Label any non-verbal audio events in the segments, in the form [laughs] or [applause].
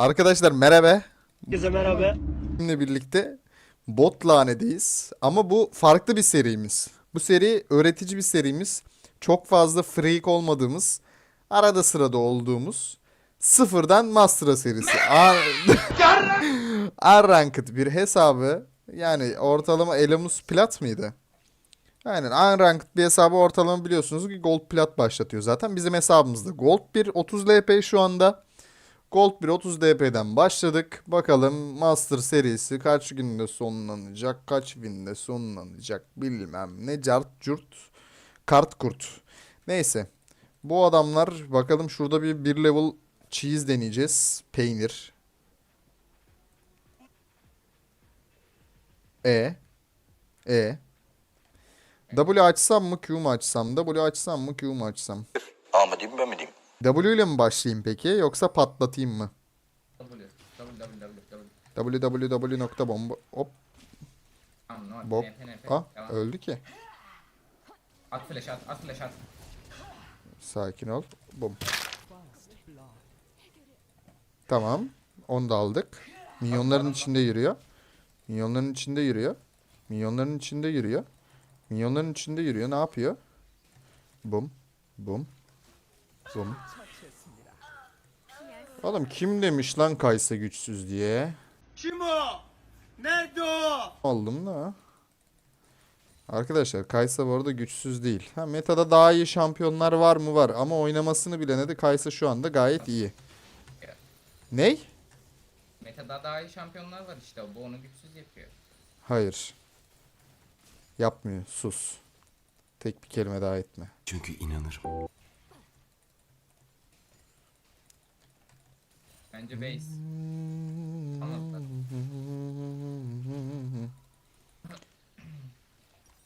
Arkadaşlar merhaba. Herkese merhaba. Bizimle birlikte bot lanedeyiz. Ama bu farklı bir serimiz. Bu seri öğretici bir serimiz. Çok fazla freak olmadığımız, arada sırada olduğumuz sıfırdan Master'a serisi. Unranked [laughs] bir hesabı. Yani ortalama Elamus Plat mıydı? Aynen Unranked bir hesabı ortalama biliyorsunuz ki Gold Plat başlatıyor zaten. Bizim hesabımızda Gold 1 30 LP şu anda. Gold 1 30 DP'den başladık. Bakalım Master serisi kaç günde sonlanacak, kaç günde sonlanacak bilmem ne cart curt kart kurt. Neyse. Bu adamlar bakalım şurada bir bir level cheese deneyeceğiz. Peynir. E. E. W açsam mı Q mu açsam? W açsam mı Q mu açsam? A mı diyeyim ben mi diyeyim? W ile mi başlayayım peki yoksa patlatayım mı? W. W W W W. www.bomba hop. Bob. Ah öldü ki. At flash at. At flash at. Sakin ol. Bum. Tamam. Onu da aldık. Minyonların içinde yürüyor. Minyonların içinde yürüyor. Minyonların içinde yürüyor. Minyonların içinde yürüyor. Ne yapıyor? Bum. Bum. Bum. Oğlum kim demiş lan Kaysa güçsüz diye? Kim o? Nerede o? Aldım da. Arkadaşlar Kaysa bu arada güçsüz değil. Ha, metada daha iyi şampiyonlar var mı? Var. Ama oynamasını bilene de Kaysa şu anda gayet iyi. Ney? Meta'da daha iyi şampiyonlar var işte. Bu onu güçsüz yapıyor. Hayır. Yapmıyor. Sus. Tek bir kelime daha etme. Çünkü inanırım. Bence base. Anlattılar.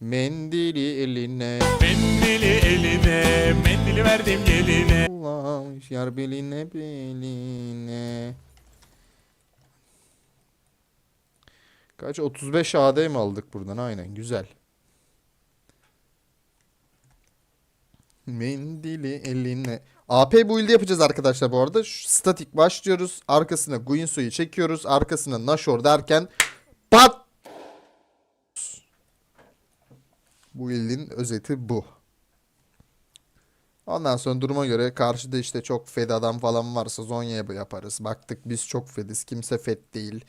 Mendili eline. Mendili eline, mendili verdim geline. Allah yar beline beline. Kaç? 35 AD mi aldık buradan? Aynen. Güzel. Mendili eline. AP build yapacağız arkadaşlar bu arada. Şu statik başlıyoruz. Arkasına Guinsoo'yu çekiyoruz. Arkasına Nashor derken pat! Bu build'in özeti bu. Ondan sonra duruma göre karşıda işte çok fed adam falan varsa Zonya'ya yaparız. Baktık biz çok fediz. Kimse fed değil.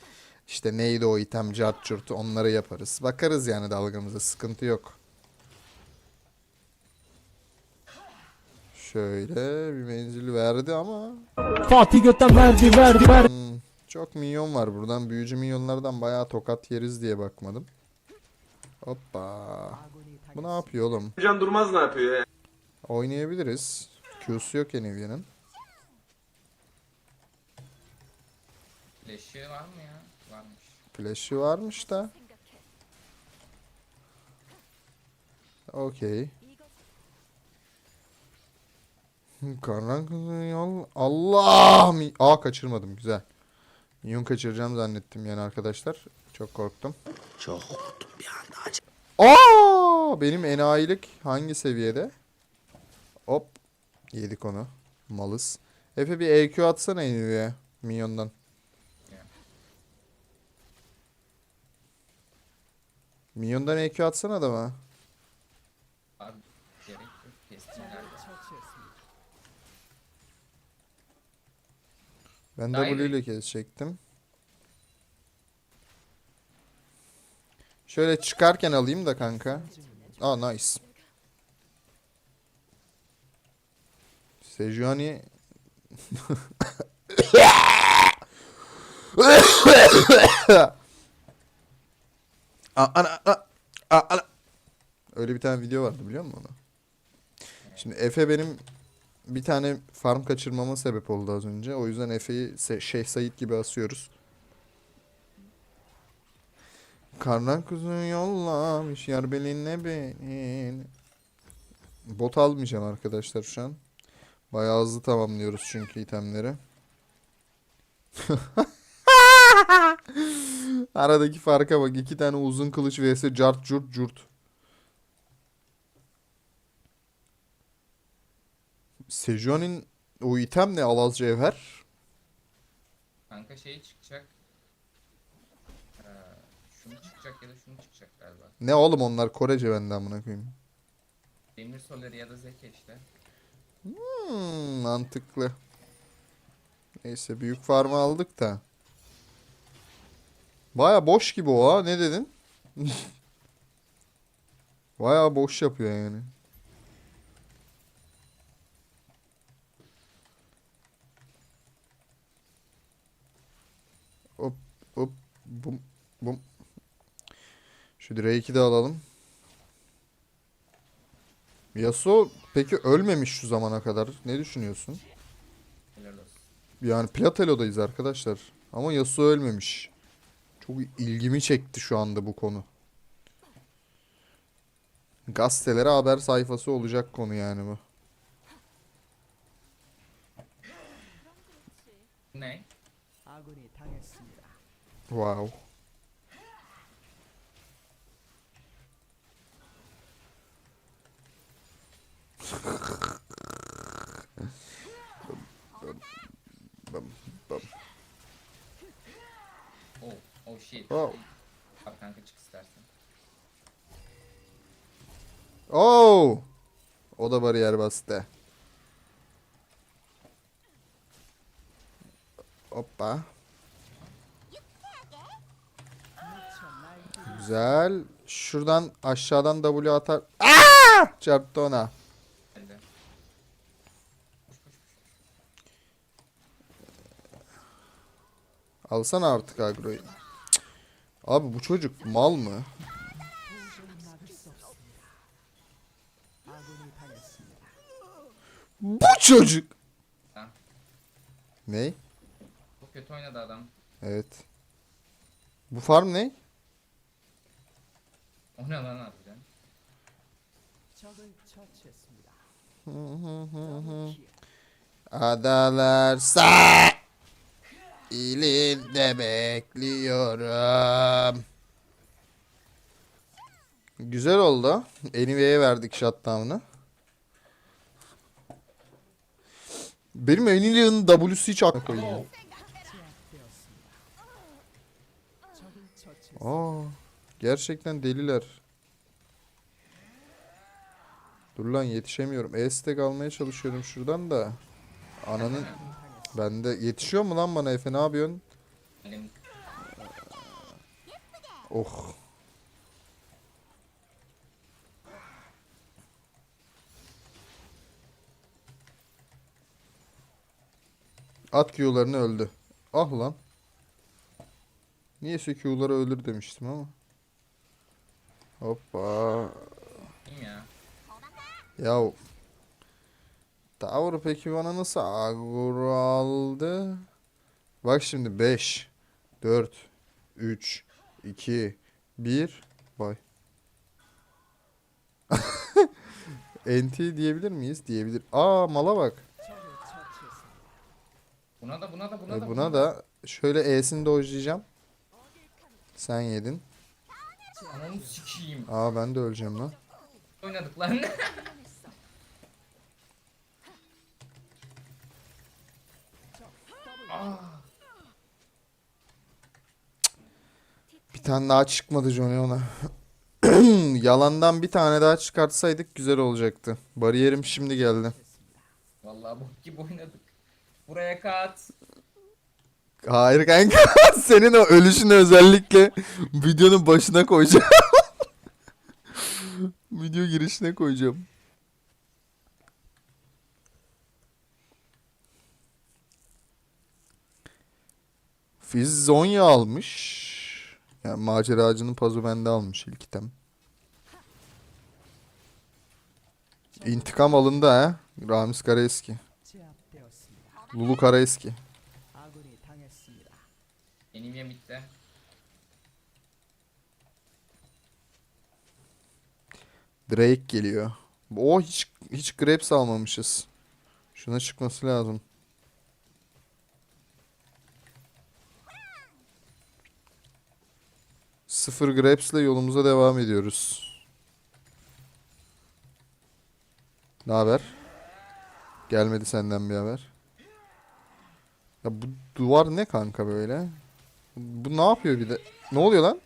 İşte neydi o item cart curt onları yaparız. Bakarız yani dalgamıza sıkıntı yok. Şöyle bir menzil verdi ama Fatih götten verdi verdi verdi. hmm, çok minyon var buradan. Büyücü minyonlardan bayağı tokat yeriz diye bakmadım. Hoppa. Bu ne yapıyor oğlum? Can Durmaz ne yapıyor ya? Oynayabiliriz. Q'su yok Enevia'nın. Flash'ı var mı ya? Varmış. Flash'ı varmış da. Okey. Karanlık. Allah! Mi- Aa kaçırmadım güzel. Minyon kaçıracağım zannettim yani arkadaşlar. Çok korktum. Çok korktum bir anda. Aa! Benim enayilik hangi seviyede? Hop. Yedik onu. Malız. Efe bir EQ atsana Enevia'ya. Minyondan. Minyondan EQ atsana adama. Abi gerek yok. Kestimler. Ben Daha W ile kesecektim. Şöyle çıkarken alayım da kanka. Aa nice. Sejuani [coughs] Aa, ana, ana, aa, ana. Öyle bir tane video vardı biliyor musun onu? Şimdi Efe benim bir tane farm kaçırmama sebep oldu az önce. O yüzden Efe'yi Şeyh Said gibi asıyoruz. Karnan kuzun yollamış yar beline beni. Bot almayacağım arkadaşlar şu an. Bayağı hızlı tamamlıyoruz çünkü itemleri. [laughs] Aradaki farka bak. iki tane uzun kılıç vs cart curt curt. Sejuani'nin o item ne? Alaz cevher. Kanka şey çıkacak. Ee, şunu çıkacak ya da şunu çıkacak galiba. Ne oğlum onlar Korece benden amına koyayım. Demir Soleri ya da Zeke işte. Hmm, mantıklı. Neyse büyük farmı aldık da. Baya boş gibi o ha. Ne dedin? [laughs] Baya boş yapıyor yani. Hop bum bum. Şu Drake'i de alalım. Yasuo peki ölmemiş şu zamana kadar. Ne düşünüyorsun? Yani Platelo'dayız arkadaşlar. Ama Yasuo ölmemiş. Çok ilgimi çekti şu anda bu konu. Gazetelere haber sayfası olacak konu yani bu. Ne? Wow. Oh, oh shit. Oh. Bak kanka çık istersen. Oh! O da bariyer bastı. Hoppa. Güzel. Şuradan aşağıdan W atar. Aa! Çarptı ona. Alsana artık agroyu. Abi bu çocuk mal mı? Bu çocuk. Ha. Ne? Çok kötü oynadı adam. Evet. Bu farm ne? O ne lan harbiden? Adalar sağ ilinde bekliyorum. Güzel oldu. Enive'ye verdik shutdown'ı. Benim Enive'nin W'su hiç aklıma koyuyor. Aa, gerçekten deliler. Dur lan yetişemiyorum. E-stack almaya çalışıyorum şuradan da. Ananın bende yetişiyor mu lan bana Efe ne yapıyorsun? Oh. At Q'larını öldü. Ah lan. Niyeyse Q'ları ölür demiştim ama. Hoppa. ya. Ya Tower peki bana nasıl agro aldı? Bak şimdi 5 4 3 2 1 Bay. NT diyebilir miyiz? Diyebilir. Aa mala bak. Buna da buna da buna E, da buna da şöyle E'sini dojlayacağım. Sen yedin. Ananı sikeyim. Aa ben de öleceğim lan. Oynadık lan. [laughs] Bir tane daha çıkmadı Johnny ona. [clears throat] Yalandan bir tane daha çıkartsaydık güzel olacaktı. Bariyerim şimdi geldi. Vallahi bok gibi oynadık. Buraya kat. Hayır kanka. [laughs] Senin o ölüşünü özellikle videonun başına koyacağım. [laughs] Video girişine koyacağım. Fizz Zonya almış. Yani maceracının pazu bende almış ilk item. İntikam alındı ha. Ramiz Karaeski. Lulu Karaeski. Yem bitti. Drake geliyor. O hiç hiç Grapes almamışız. Şuna çıkması lazım. Sıfır Grapes'le yolumuza devam ediyoruz. Ne haber? Gelmedi senden bir haber. Ya bu duvar ne kanka böyle? Bu ne yapıyor bir de? Ne oluyor lan?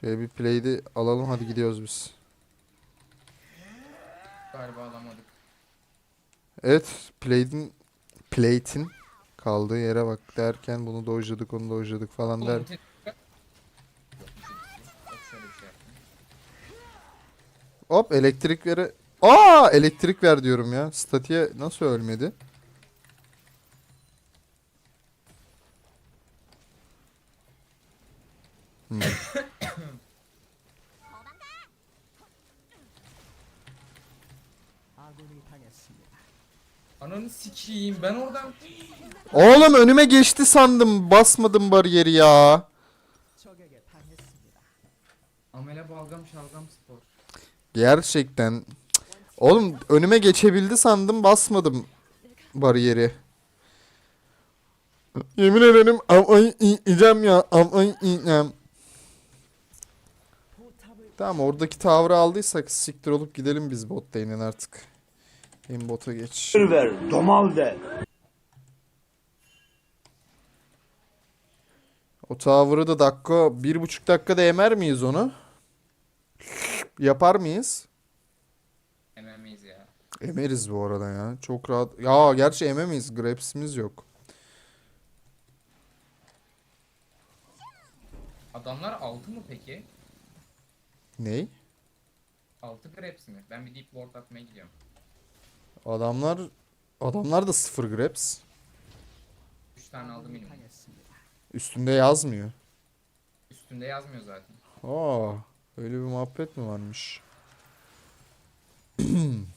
Şöyle bir play'de alalım hadi gidiyoruz biz. Galiba alamadık. Evet play'in plate'in kaldığı yere bak derken bunu dojladık onu dojladık falan der. Hop elektrik vere. Aa elektrik ver diyorum ya. Statiğe nasıl ölmedi? Hmm. Ananı sikeyim ben oradan Oğlum önüme geçti sandım. Basmadım bariyeri ya. amele balgam şalgam spor. Gerçekten. Oğlum önüme geçebildi sandım basmadım bariyeri. Yemin ederim ay yiyeceğim ya ay yiyeceğim. Tamam oradaki tavrı aldıysak siktir olup gidelim biz bot lane'den artık. Hem bota geç. ver, domal de. O tavrı da dakika bir buçuk dakikada emer miyiz onu? Yapar mıyız? Ememeyiz ya. Emeriz bu arada ya. Çok rahat. Ya gerçi ememeyiz. Grabs'imiz yok. Adamlar altı mı peki? Ney? Altı grabs mi? Ben bir deep ward atmaya gidiyorum. Adamlar adamlar da sıfır grabs. Üç tane aldım minimum. Üstünde yazmıyor. Üstünde yazmıyor zaten. Aa, öyle bir muhabbet mi varmış? [clears throat]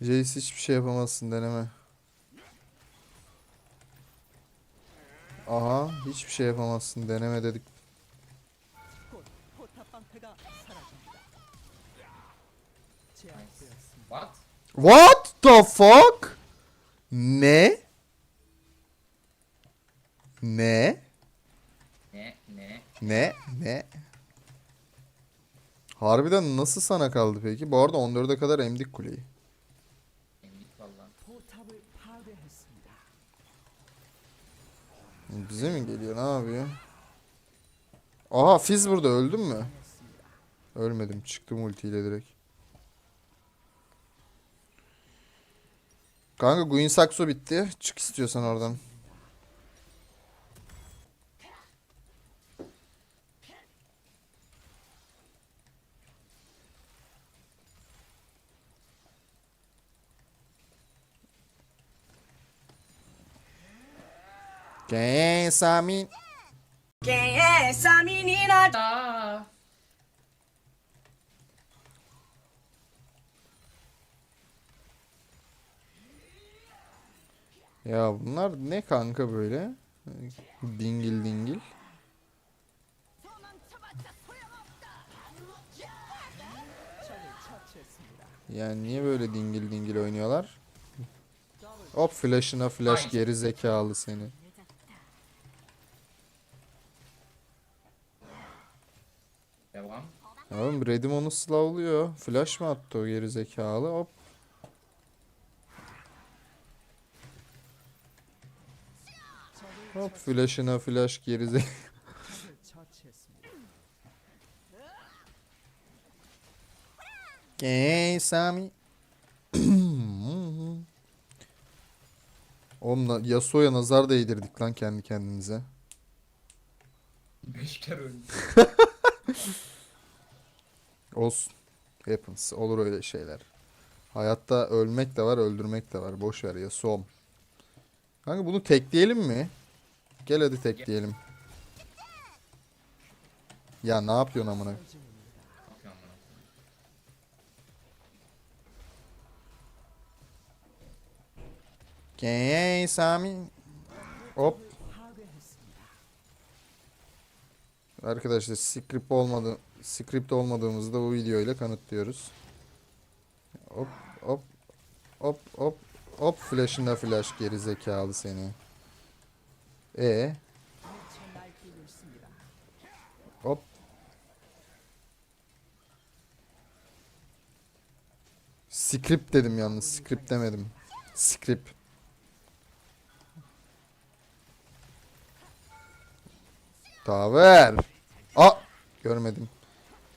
Jace hiçbir şey yapamazsın deneme. Aha hiçbir şey yapamazsın deneme dedik. What? What the fuck? Ne? Ne? Ne? Ne? Ne? Ne? Harbiden nasıl sana kaldı peki? Bu arada 14'e kadar emdik kuleyi. Bize mi geliyor? Ne yapıyor? Aha Fizz burada öldün mü? Ölmedim. Çıktım ultiyle direkt. Kanka Guin Saxo bitti. Çık istiyorsan oradan. Quem sabe Quem é essa menina? Aa! Ya bunlar ne kanka böyle? Dingil dingil. Yani niye böyle dingil dingil oynuyorlar? Hop flash'ına flash geri zekalı seni. Oğlum Redim onu slowluyor. Flash mı attı o geri zekalı? Hop. Hop flash'ına flash geri zekalı. [laughs] Gay Sami. [clears throat] Oğlum Yasuo'ya nazar değdirdik lan kendi kendimize. Beş kere öldüm. [laughs] Olsun. Happens. Olur öyle şeyler. Hayatta ölmek de var, öldürmek de var. Boş ver ya som. Kanka bunu tekleyelim mi? Gel hadi tekleyelim. Ya ne yapıyorsun amına? Gay Sami. Hop. Arkadaşlar script olmadı script olmadığımızı da bu video ile kanıtlıyoruz. Hop hop hop hop hop flash'ında flash geri zekalı seni. E Hop. Script dedim yalnız. Script demedim. Script. Taver. A görmedim.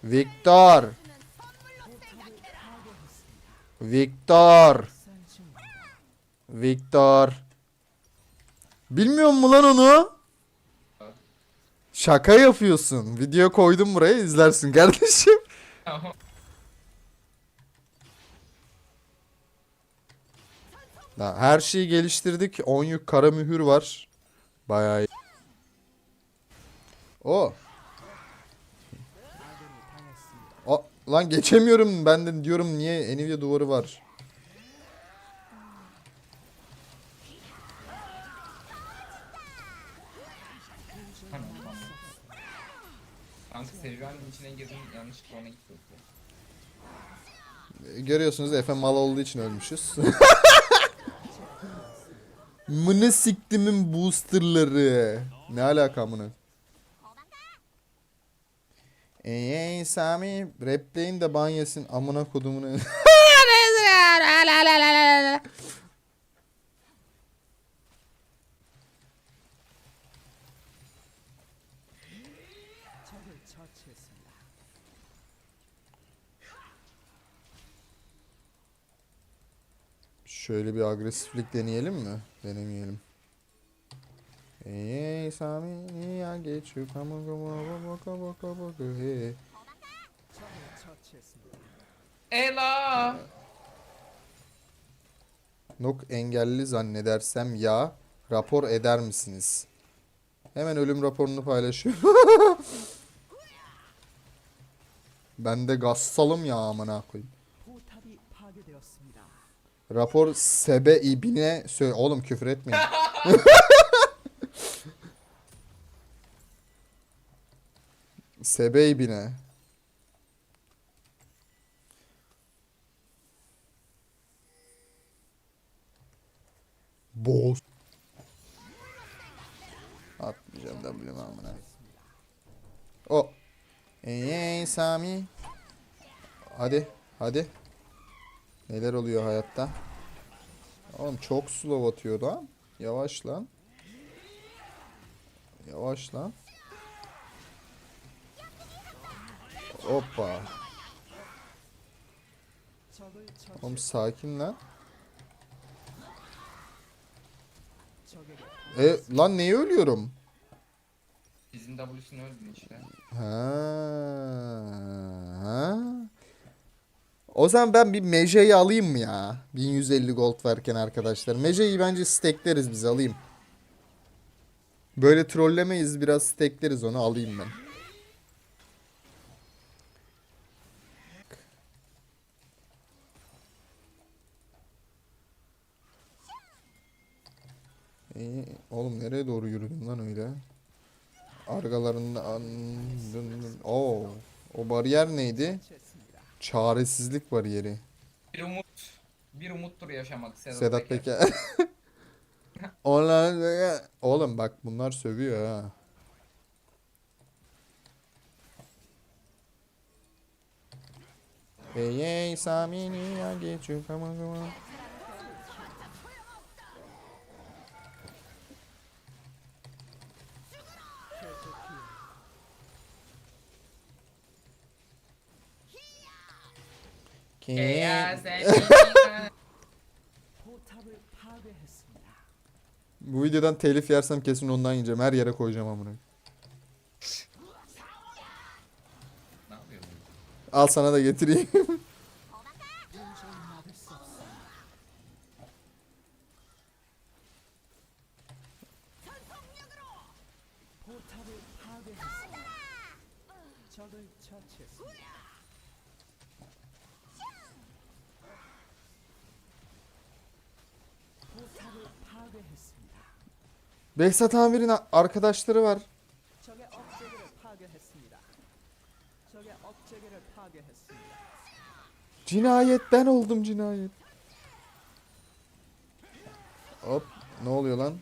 Victor. Victor. Victor. Bilmiyor musun lan onu? Şaka yapıyorsun. Video koydum buraya izlersin kardeşim. [laughs] Ya her şeyi geliştirdik. 10 yük kara mühür var. Bayağı iyi. O. O lan geçemiyorum ben de diyorum niye Nvidia duvarı var. Kanka Sejuani'nin içine girdim yanlışlıkla ona gitti. Görüyorsunuz Efe mal olduğu için ölmüşüz. [laughs] Mını siktimin boosterları. Ne alaka amına? Ey Sami replay'in de ban yesin amına kodumunu. [laughs] Şöyle bir agresiflik deneyelim mi? Denemeyelim. Ey Sami niye geçiyor kama kama baka baka baka he. Ela! Nok engelli zannedersem ya rapor eder misiniz? Hemen ölüm raporunu paylaşıyorum. [laughs] ben de gassalım ya amına koyayım. Rapor sebe ibine söyle oğlum küfür etmeyin. [laughs] sebe ibine. Boz. Atmayacağım W'm amına. O. Ey ey Sami. Hadi. Hadi. Neler oluyor hayatta? Oğlum çok slow atıyor lan. Yavaş lan. Yavaş lan. Hoppa. Oğlum sakin lan. E lan neye ölüyorum? Bizim W'sunu öldün işte. Ha. ha. O zaman ben bir Meje'yi alayım mı ya? 1150 gold verken arkadaşlar. Meje'yi bence stackleriz biz alayım. Böyle trollemeyiz biraz stackleriz onu alayım ben. İyi. Oğlum nereye doğru yürüdün lan öyle? Arkalarında Oo, o bariyer neydi? Çaresizlik bariyeri. Bir umut. Bir umuttur yaşamak Sedat, Sedat Peker. Peker. [laughs] Onlar oğlum bak bunlar sövüyor ha. Ey ey Sami ya geçiyor kama kama. [laughs] Bu videodan telif yersem kesin ondan yiyeceğim. Her yere koyacağım amına. Al sana da getireyim. [laughs] Behzat Amir'in arkadaşları var. Cinayet ben oldum cinayet. Hop ne oluyor lan?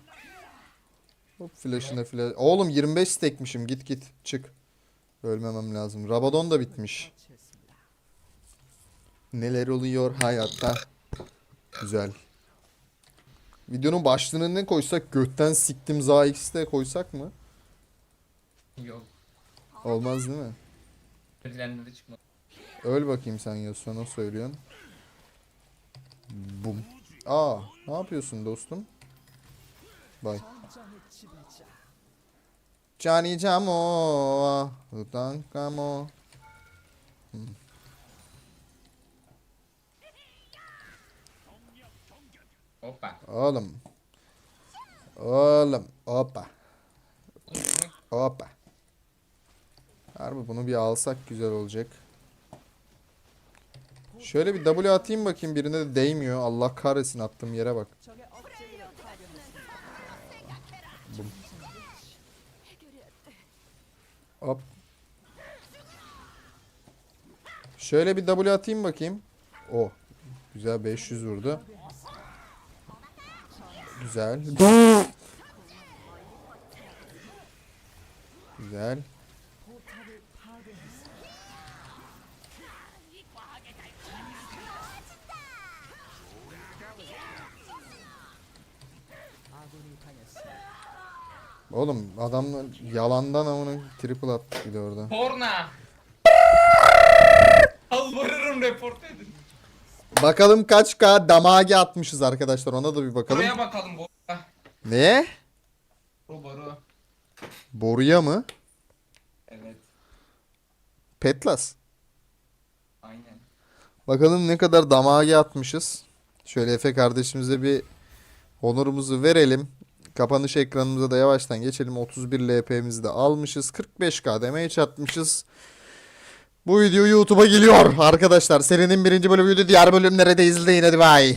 Hop flash'ına flash. Oğlum 25 stekmişim git git çık. Ölmemem lazım. Rabadon da bitmiş. Neler oluyor hayatta? Güzel. Videonun başlığını ne koysak? Götten siktim za X de koysak mı? Yok. Olmaz değil mi? Birilerinde de çıkmadı. Öl bakayım sen Yasuo nasıl söylüyorsun? Bum. Aa, ne yapıyorsun dostum? Bay. Johnny Jamo, Utankamo. Hoppa. Opa. Oğlum. Oğlum. Opa. Opa. Harbi bunu bir alsak güzel olacak. Şöyle bir W atayım bakayım birine de değmiyor. Allah kahretsin attığım yere bak. Bum. Hop. Şöyle bir W atayım bakayım. O. Oh. Güzel 500 vurdu. Güzel. Güzel. Oğlum adamlar yalandan amına triple attık bir de orada. Porna. Alvarırım report edin. Bakalım kaç K damage atmışız arkadaşlar ona da bir bakalım. Buraya bakalım. Ah, Ne? Bu boru. Boruya mı? Evet. Petlas. Aynen. Bakalım ne kadar damage atmışız. Şöyle Efe kardeşimize bir onurumuzu verelim. Kapanış ekranımıza da yavaştan geçelim. 31 LP'mizi de almışız. 45k damage atmışız. Bu video YouTube'a geliyor arkadaşlar. Serinin birinci bölümüydü. Diğer bölümlere de izleyin hadi bay.